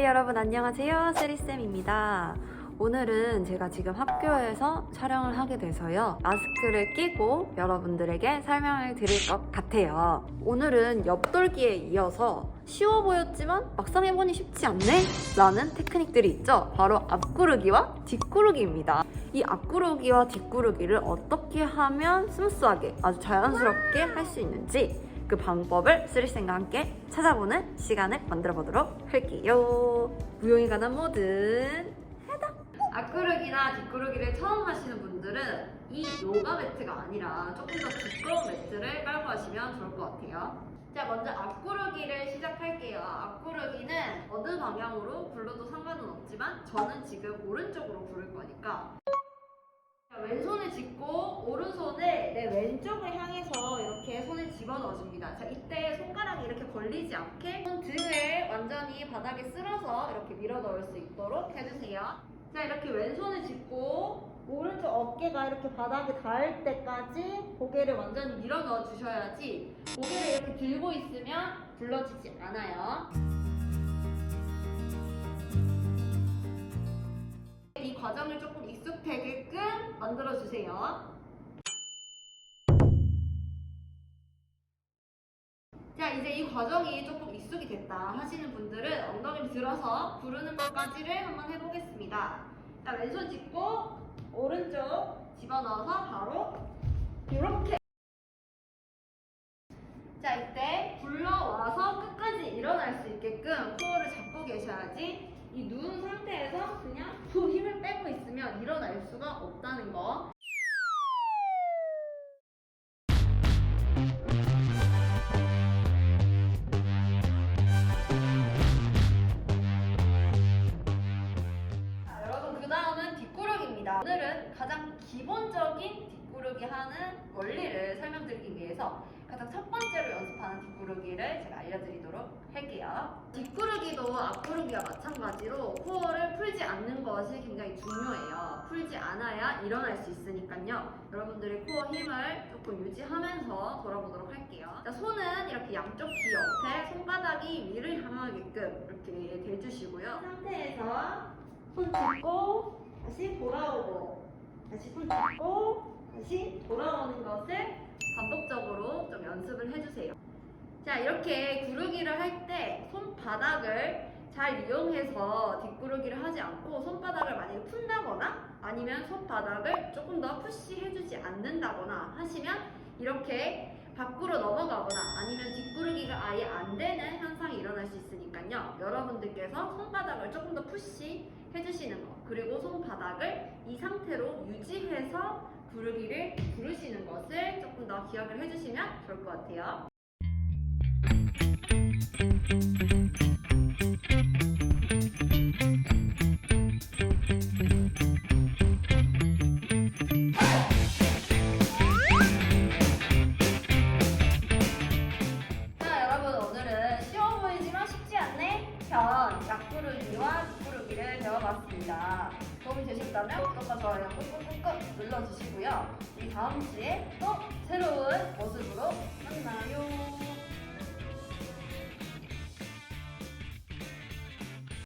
네, 여러분 안녕하세요. 세리쌤입니다. 오늘은 제가 지금 학교에서 촬영을 하게 돼서요. 마스크를 끼고 여러분들에게 설명을 드릴 것 같아요. 오늘은 옆돌기에 이어서 쉬워 보였지만 막상 해보니 쉽지 않네? 라는 테크닉들이 있죠. 바로 앞구르기와 뒷구르기입니다. 이 앞구르기와 뒷구르기를 어떻게 하면 스무스하게 아주 자연스럽게 할 수 있는지 그 방법을 쓰리쌤과 함께 찾아보는 시간을 만들어 보도록 할게요. 무용에 관한 모든 해답! 앞구르기나 뒷구르기를 처음 하시는 분들은 이 요가 매트가 아니라 조금 더 두꺼운 매트를 깔고 하시면 좋을 것 같아요. 자, 먼저 앞구르기를 시작할게요. 앞구르기는 어느 방향으로 굴러도 상관은 없지만 저는 지금 오른쪽으로 구를 거니까 자, 왼손을 짚고 오른손을 내 왼쪽을 향해서 이렇게 손을 집어 넣어줍니다. 자, 이때 손가락이 이렇게 걸리지 않게 손 등을 완전히 바닥에 쓸어서 이렇게 밀어 넣을 수 있도록 해주세요. 자, 이렇게 왼손을 짚고 오른쪽 어깨가 이렇게 바닥에 닿을 때까지 고개를 완전히 밀어 넣어 주셔야지 고개를 이렇게 들고 있으면 굴러지지 않아요. 이 과정을 조금 익숙되게끔 만들어 주세요. 자, 이제 이 과정이 조금 익숙이 됐다 하시는 분들은 엉덩이를 들어서 부르는 것까지를 한번 해보겠습니다. 자, 왼손 짚고 오른쪽 집어넣어서 바로 이렇게. 자, 이때 굴러와서 끝까지 일어날 수 있게끔 코어를 잡고 계셔야지 이 누운 상태에서 그냥 후 힘을 빼고 있으면 일어날 수가 없다는 거. 오늘은 가장 기본적인 뒷구르기 하는 원리를 설명드리기 위해서 가장 첫 번째로 연습하는 뒷구르기를 제가 알려드리도록 할게요. 뒷구르기도 앞구르기와 마찬가지로 코어를 풀지 않는 것이 굉장히 중요해요. 풀지 않아야 일어날 수 있으니까요. 여러분들의 코어 힘을 조금 유지하면서 돌아보도록 할게요. 자, 손은 이렇게 양쪽 귀 옆에 손바닥이 위를 향하게끔 이렇게 대주시고요. 이 상태에서 손 짚고 다시 돌아오고 다시 손 짚고 다시 돌아오는 것을 반복적으로 좀 연습을 해주세요. 자 이렇게 구르기를 할 때 손바닥을 잘 이용해서 뒷구르기를 하지 않고 손바닥을 만약에 푼다거나 아니면 손바닥을 조금 더 푸시해주지 않는다거나 하시면 이렇게 밖으로 넘어가거나 아니면 뒷구르기가 아예 안 되는 현상이 일어날 수 있으니까요. 여러분들께서 손바닥을 조금 더 푸시 해 주시는 거 그리고 손바닥을 이 상태로 유지해서 구르기를 부르시는 것을 조금 더 기억을 해주시면 좋을 것 같아요. 뒷구르기를 배워봤습니다. 도움이 되셨다면 구독과 좋아요 꾹꾹꾹꾹 눌러주시고요. 우리 다음 주에 또 새로운.